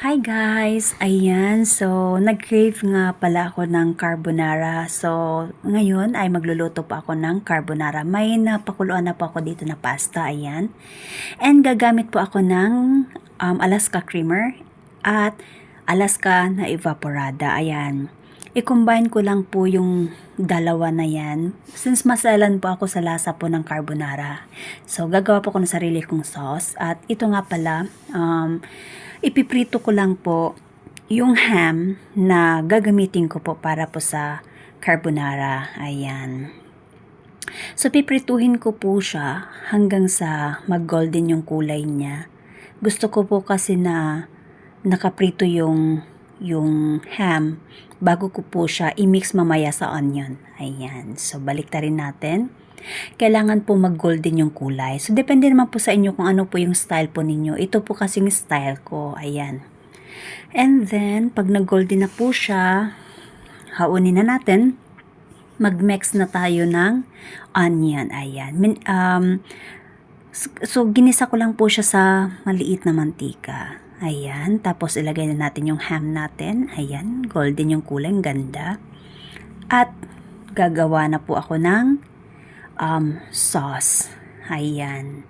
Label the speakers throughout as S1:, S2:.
S1: Hi guys! Ayan, so nag-crave nga pala ako ng carbonara. So ngayon ay magluluto pa ako ng carbonara. May napakuluan na po ako dito na pasta, ayan. And gagamit po ako ng um, Alaska creamer at Alaska na evaporada, ayan. I-combine ko lang po yung dalawa na yan. Since masalan po ako sa lasa po ng carbonara. So gagawa po ako ng sarili kong sauce. At ito nga pala, um, ipiprito ko lang po yung ham na gagamitin ko po para po sa carbonara. Ayan. So, piprituhin ko po siya hanggang sa mag-golden yung kulay niya. Gusto ko po kasi na nakaprito yung yung ham bago ko po siya i-mix mamaya sa onion. Ayan. So, balik rin natin kailangan po mag-golden yung kulay. So, depende naman po sa inyo kung ano po yung style po ninyo. Ito po kasing style ko. Ayan. And then, pag nag-golden na po siya, haunin na natin. Mag-mix na tayo ng onion. Ayan. Um, so, ginisa ko lang po siya sa maliit na mantika. Ayan. Tapos, ilagay na natin yung ham natin. Ayan. Golden yung kulay. Ganda. At, gagawa na po ako ng um, sauce. Ayan.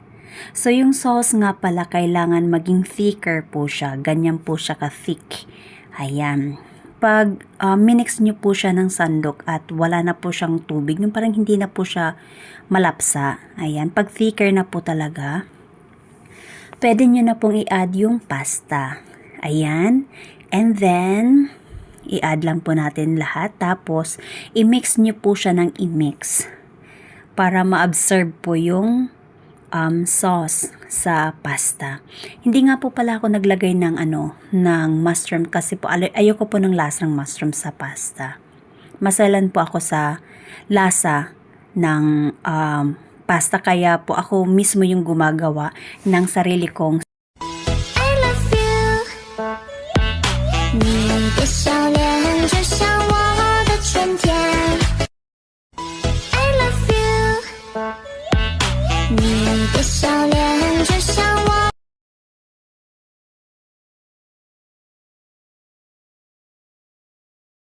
S1: So, yung sauce nga pala, kailangan maging thicker po siya. Ganyan po siya ka-thick. Ayan. Pag uh, minix nyo po siya ng sandok at wala na po siyang tubig, yung parang hindi na po siya malapsa. Ayan. Pag thicker na po talaga, pwede nyo na pong i-add yung pasta. Ayan. And then, i-add lang po natin lahat. Tapos, i-mix nyo po siya ng i-mix para ma-absorb po yung um, sauce sa pasta. Hindi nga po pala ako naglagay ng ano, ng mushroom kasi po ay- ayoko po ng lasang mushroom sa pasta. Masalan po ako sa lasa ng um, pasta kaya po ako mismo yung gumagawa ng sarili kong
S2: I